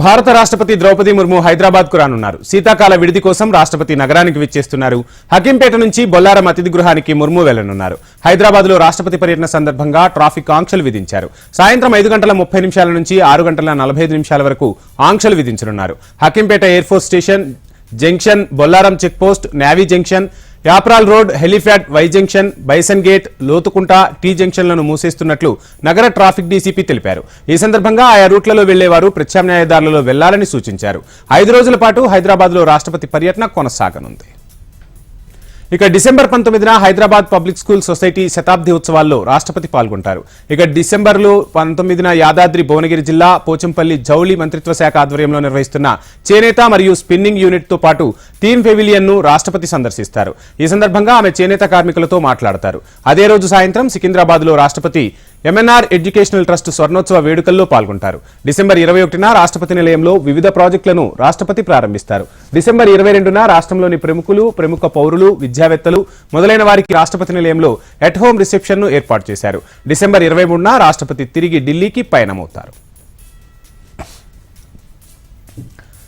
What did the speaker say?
భారత రాష్ట్రపతి ద్రౌపది ముర్ము హైదరాబాద్కు రానున్నారు. శీతాకాల విడిది కోసం రాష్ట్రపతి నగరానికి విచ్చేస్తున్నారు. హకీంపేట నుంచి బొల్లారం అతిథి గృహానికి ముర్ము వెళ్ళనున్నారు. హైదరాబాద్లో రాష్ట్రపతి పర్యటన సందర్భంగా ట్రాఫిక్ ఆంక్షలు విధించారు. సాయంత్రం ఐదు గంటల ముప్పై నిమిషాల నుంచి ఆరు గంటల నలభై ఐదు నిమిషాల వరకు ఆంక్షలు విధించనున్నారు. Hakimpet air force station junction Bolarum check post navy junction Yapral road helipad Y junction Bison gate Lothukunta T జంక్షన్లను మూసేస్తున్నట్లు నగర ట్రాఫిక్ డీసీపీ తెలిపారు. ఈ సందర్భంగా ఆయా రూట్లలో వెళ్ళేవారు ప్రత్యామ్నాయదారులలో వెళ్ళాలని సూచించారు. ఐదు రోజుల పాటు హైదరాబాద్లో రాష్ట్రపతి పర్యటన కొనసాగనుంది. ఇక డిసెంబర్ పంతొమ్మిదిన హైదరాబాద్ పబ్లిక్ స్కూల్ సొసైటీ శతాబ్ది ఉత్సవాల్లో రాష్ట్రపతి పాల్గొంటారు. ఇక డిసెంబర్లో పంతొమ్మిదిన యాదాద్రి భువనగిరి జిల్లా పోచంపల్లి జౌళి మంత్రిత్వ శాఖ ఆధ్వర్యంలో నిర్వహిస్తున్న చేనేత మరియు స్పిన్నింగ్ యూనిట్తో పాటు టీమ్ పెవిలియన్ను రాష్ట్రపతి సందర్శిస్తారు. ఈ సందర్భంగా ఆమె చేనేత కార్మికులతో మాట్లాడతారు. అదే రోజు సాయంత్రం సికింద్రాబాద్లో రాష్ట్రపతి ఎంఎన్ఆర్ ఎడ్యుకేషనల్ ట్రస్ట్ స్వర్ణోత్సవ వేడుకల్లో పాల్గొంటారు. డిసెంబర్ ఇరవై ఒకటిన రాష్ట్రపతి నిలయంలో వివిధ ప్రాజెక్టులను రాష్ట్రపతి ప్రారంభిస్తారు. డిసెంబర్ ఇరవై రెండున రాష్ట్రంలోని ప్రముఖులు ప్రముఖ పౌరులు విద్యావేత్తలు మొదలైన వారికి రాష్ట్రపతి నిలయంలో ఎట్ హోమ్ రిసెప్షన్ను ఏర్పాటు చేశారు. డిసెంబర్ ఇరవై మూడున రాష్ట్రపతి తిరిగి ఢిల్లీకి పయనమవుతారు.